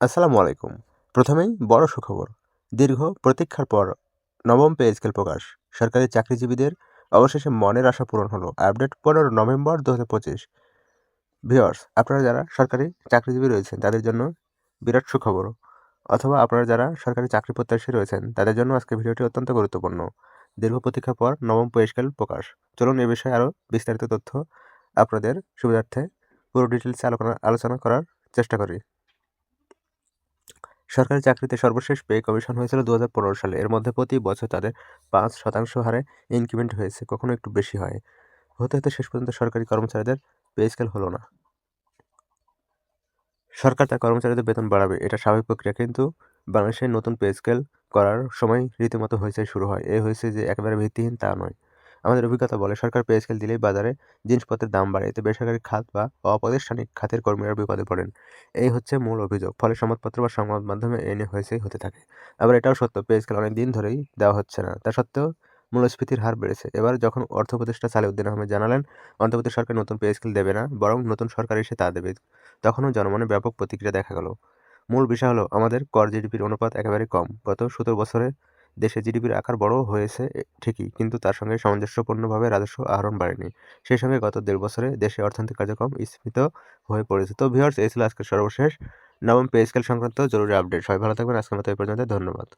আসসালামু আলাইকুম। প্রথমেই বড় সুখবর। দীর্ঘ প্রতীক্ষার পর নবম পে স্কেল প্রকাশ। সরকারি চাকরিজীবীদের অবশেষে মনের আশা পূরণ হলো। আপডেট পনেরো নভেম্বর দু হাজার পঁচিশ। ভিওর্স আপনারা যারা সরকারি চাকরিজীবী রয়েছেন, তাদের জন্য বিরাট সুখবর। অথবা আপনারা যারা সরকারি চাকরি প্রত্যাশী রয়েছেন, তাদের জন্য আজকে ভিডিওটি অত্যন্ত গুরুত্বপূর্ণ। দীর্ঘ প্রতীক্ষার পর নবম পে স্কেল প্রকাশ। চলুন এ বিষয়ে আরও বিস্তারিত তথ্য আপনাদের সুবিধার্থে পুরো ডিটেলসে আলোচনা আলোচনা করার চেষ্টা করি। সরকারি চাকরিতে সর্বশেষ পে কমিশন হয়েছিল দু হাজার পনেরো সালে। এর মধ্যে প্রতি বছর তাদের পাঁচ শতাংশ হারে ইনক্রিমেন্ট হয়েছে, কখনো একটু বেশি হয়। হতে হতে শেষ পর্যন্ত সরকারি কর্মচারীদের পে স্কেল হলো না। সরকার তার কর্মচারীদের বেতন বাড়াবে, এটা স্বাভাবিক প্রক্রিয়া, কিন্তু বাংলাদেশে নতুন পে স্কেল করার সময় রীতিমতো হয়েছে শুরু হয়। এ হয়েছে যে একেবারে ভিত্তিহীন তা নয়। আমাদের অভিজ্ঞতা বলে, সরকার পে স্কেল দিলেই বাজারে জিনিসপত্রের দাম বাড়ে। এতে বেসরকারি খাত বা অপ্রাতিষ্ঠানিক খাতের কর্মীরা বিপদে পড়েন। এই হচ্ছে মূল অভিযোগ। ফলে সংবাদপত্র বা সংবাদ মাধ্যমে এ নিয়ে হয়েছেই হতে থাকে। আবার এটাও সত্য পে স্কেল অনেক দিন ধরেই দেওয়া হচ্ছে না। তা সত্ত্বেও মূল্যস্ফীতির হার বেড়েছে। এবার যখন অর্থ উপদেষ্টা সালেউদ্দিন আহমেদ জানালেন, অন্তর্বর্তী সরকার নতুন পে স্কেল দেবে না, বরং নতুন সরকার এসে তা দেবে, তখনও জনমনে ব্যাপক প্রতিক্রিয়া দেখা গেল। মূল বিষয় হলো, আমাদের কর জিডিপির অনুপাত একেবারে কম। গত সতেরো বছরে দেশে জিডিপির আকার বড় হয়েছে ঠিকই, কিন্তু তার সঙ্গে সামঞ্জস্যপূর্ণভাবে রাজস্ব আহরণ বাড়েনি। সেই সঙ্গে গত দেড় বছরে দেশে অর্থনৈতিক কার্যক্রম স্ফীত হয়ে পড়েছে। তো ভিউয়ার্স এই ছিল আজকের সর্বশেষ নবম পে স্কেল সংক্রান্ত জরুরি আপডেট সবাই ভালো থাকবেন। আজকের মতো এই পর্যন্ত। ধন্যবাদ।